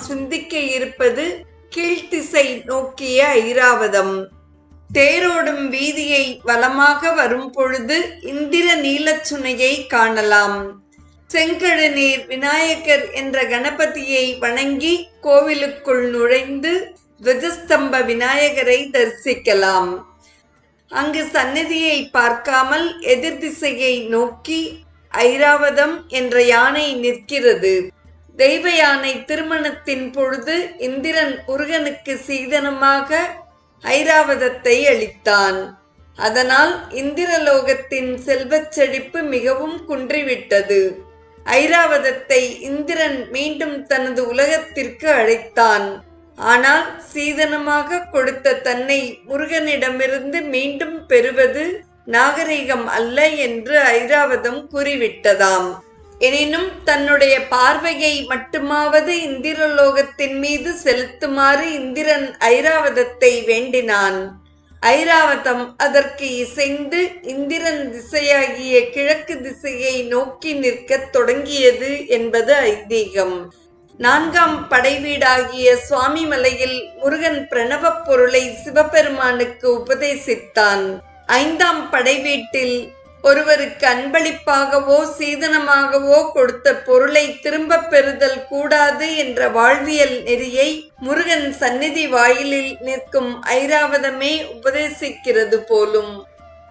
சிந்திக்க இருப்பது கீழ்த்திசை நோக்கிய ஐராவதம். தேரோடும் வீதியை வலமாக வரும் பொழுது இந்திர நீலச்சுனையை காணலாம். செங்கழுநீர் விநாயகர் என்ற கணபதியை வணங்கி கோவிலுக்குள் நுழைந்து துவஜஸ்தம்ப விநாயகரை தரிசிக்கலாம். அங்கு சந்நிதியை பார்க்காமல் எதிர்திசையை நோக்கி ஐராவதம் என்ற யானை நிற்கிறது. தெய்வ யானை திருமணத்தின் பொழுது இந்திரன் முருகனுக்கு சீதனமாக ஐராவதத்தை அளித்தான். அதனால் இந்திரலோகத்தின் செல்வச் செழிப்பு மிகவும் குன்றிவிட்டது. ஐராவதத்தை இந்திரன் மீண்டும் தனது உலகத்திற்கு அழைத்தான். ஆனால் சீதனமாக கொடுத்த தன்னை முருகனிடமிருந்து மீண்டும் பெறுவது நாகரிகம் அல்ல என்று ஐராவதம் கூறிவிட்டதாம். எனினும் தன்னுடைய பார்வையை மட்டுமாவது இந்திரலோகத்தின் மீது செலுத்துமாறு இந்திரன் ஐராவதத்தை வேண்டினான். ஐராவதம் அதற்கு இசைந்து இந்திரன் திசையாகிய கிழக்கு திசையை நோக்கி நிற்கத் தொடங்கியது என்பது ஐதீகம். நான்காம் படைவீடாகிய சுவாமி மலையில் முருகன் பிரணவப் பொருளை சிவபெருமானுக்கு உபதேசித்தான். ஐந்தாம் படைவீட்டில் ஒருவருக்கு அன்பளிப்பாகவோ சீதனமாகவோ கொடுத்த பொருளை திரும்பப் பெறுதல் கூடாது என்ற வாழ்வியல் நெறியை முருகன் சந்நிதி வாயிலில் நிற்கும் ஐராவதமே உபதேசிக்கிறது போலும்.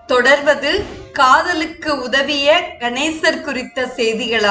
தொடர்வது காதலுக்கு உதவிய கணேசர் குறித்த செய்திகளா